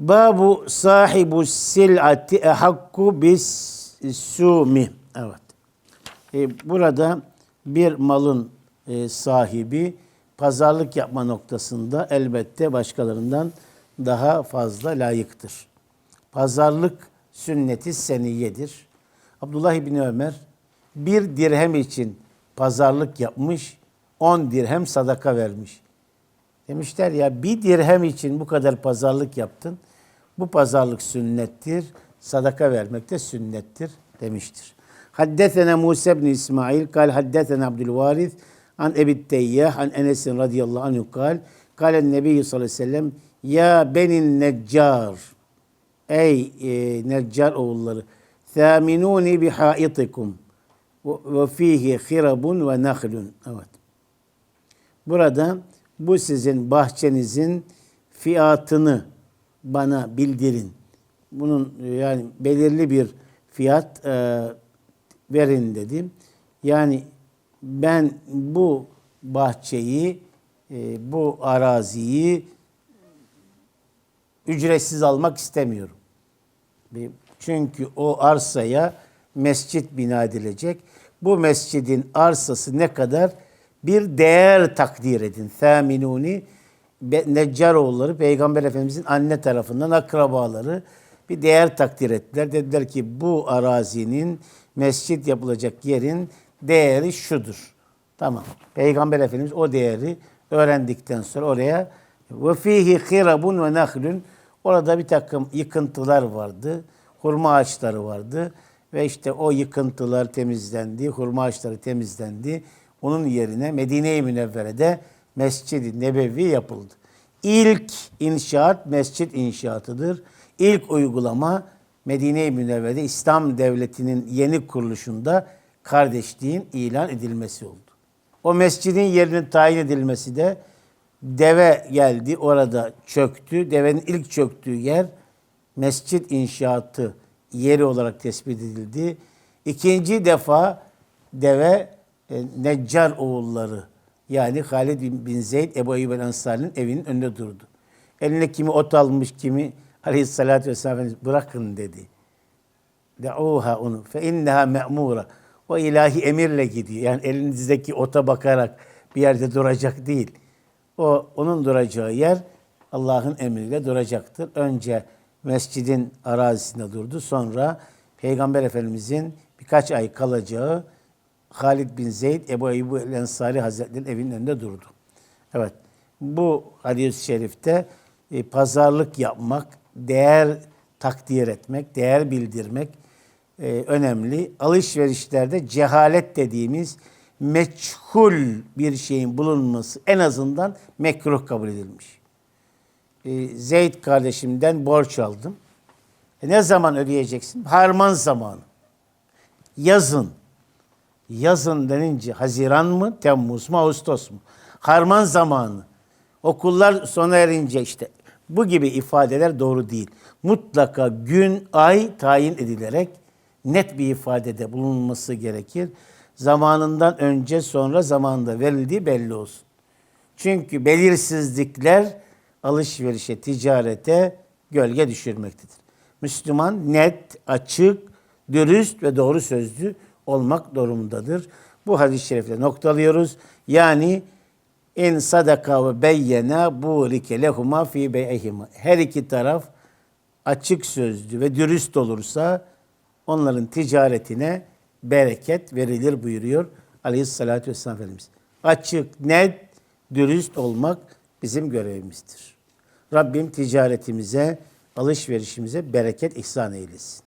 Babu sahibu sil'ati ehakku bis sumi. Evet. E, burada bir malın e, sahibi pazarlık yapma noktasında elbette başkalarından daha fazla layıktır. Pazarlık sünneti seniyedir. Abdullah İbni Ömer bir dirhem için pazarlık yapmış, on dirhem sadaka vermiş. Demişler ya bir dirhem için bu kadar pazarlık yaptın. Bu pazarlık sünnettir. Sadaka vermek de sünnettir demiştir. Haddesena Musa ibn İsmail kal haddesena Abdülvaris an Ebi Teyyah an Enes radıyallahu anhu kal kalen Nebi sallallahu aleyhi ve sellem ya benin neccar ey e, neccar oğulları thaminuni bi haitikum ve fihi khirabun ve nahlun. Evet. Burada bu sizin bahçenizin fiyatını bana bildirin. Bunun yani belirli bir fiyat e, verin dedim. Yani ben bu bahçeyi, e, bu araziyi ücretsiz almak istemiyorum. Çünkü o arsaya mescit bina edilecek. Bu mescidin arsası ne kadar? Bir değer takdir edin. Thaminuni Neccaroğulları Peygamber Efendimizin anne tarafından akrabaları bir değer takdir ettiler. Dediler ki bu arazinin mescit yapılacak yerin değeri şudur. Tamam. Peygamber Efendimiz o değeri öğrendikten sonra oraya ve fihi hirabun ve nahlun orada bir takım yıkıntılar vardı. Hurma ağaçları vardı ve işte o yıkıntılar temizlendi, hurma ağaçları temizlendi. Onun yerine Medine-i Münevvere'de Mescid-i Nebevi yapıldı. İlk inşaat mescit inşaatıdır. İlk uygulama Medine-i Münevvere'de İslam Devleti'nin yeni kuruluşunda kardeşliğin ilan edilmesi oldu. O mescidin yerinin tayin edilmesi de deve geldi orada çöktü. Devenin ilk çöktüğü yer mescit inşaatı yeri olarak tespit edildi. İkinci defa deve e, Neccar oğulları yani Halid bin- Zeyd Ebu Eyyub el Ensari'nin evinin önünde durdu. Eline kimi ot almış kimi aleyhissalatü vesselam bırakın dedi. De'uha onu fe inneha me'mura. O ilahi emirle gidiyor. Yani elinizdeki ota bakarak bir yerde duracak değil. O onun duracağı yer Allah'ın emriyle duracaktır. Önce mescidin arazisinde durdu. Sonra Peygamber Efendimizin birkaç ay kalacağı Halid bin Zeyd Ebu Eyyub Ensari Hazretleri'nin evinin önünde durdu. Evet. Bu hadis-i şerifte e, pazarlık yapmak, değer takdir etmek, değer bildirmek e, önemli. Alışverişlerde cehalet dediğimiz meçhul bir şeyin bulunması en azından mekruh kabul edilmiş. E, Zeyd kardeşimden borç aldım. E, ne zaman ödeyeceksin? Harman zamanı. Yazın. Yazın denince Haziran mı, Temmuz mu, Ağustos mu? Harman zamanı. Okullar sona erince işte bu gibi ifadeler doğru değil. Mutlaka gün, ay tayin edilerek net bir ifadede bulunması gerekir. Zamanından önce sonra zamanında verildiği belli olsun. Çünkü belirsizlikler alışverişe, ticarete gölge düşürmektedir. Müslüman net, açık, dürüst ve doğru sözlü olmak durumundadır. Bu hadis-i şerifle noktalıyoruz. Yani in sadaka ve beyyena burike lehuma fi bey'ihima. Her iki taraf açık sözlü ve dürüst olursa onların ticaretine bereket verilir buyuruyor Aleyhisselatü Vesselam Efendimiz. Açık, net, dürüst olmak bizim görevimizdir. Rabbim ticaretimize, alışverişimize bereket ihsan eylesin.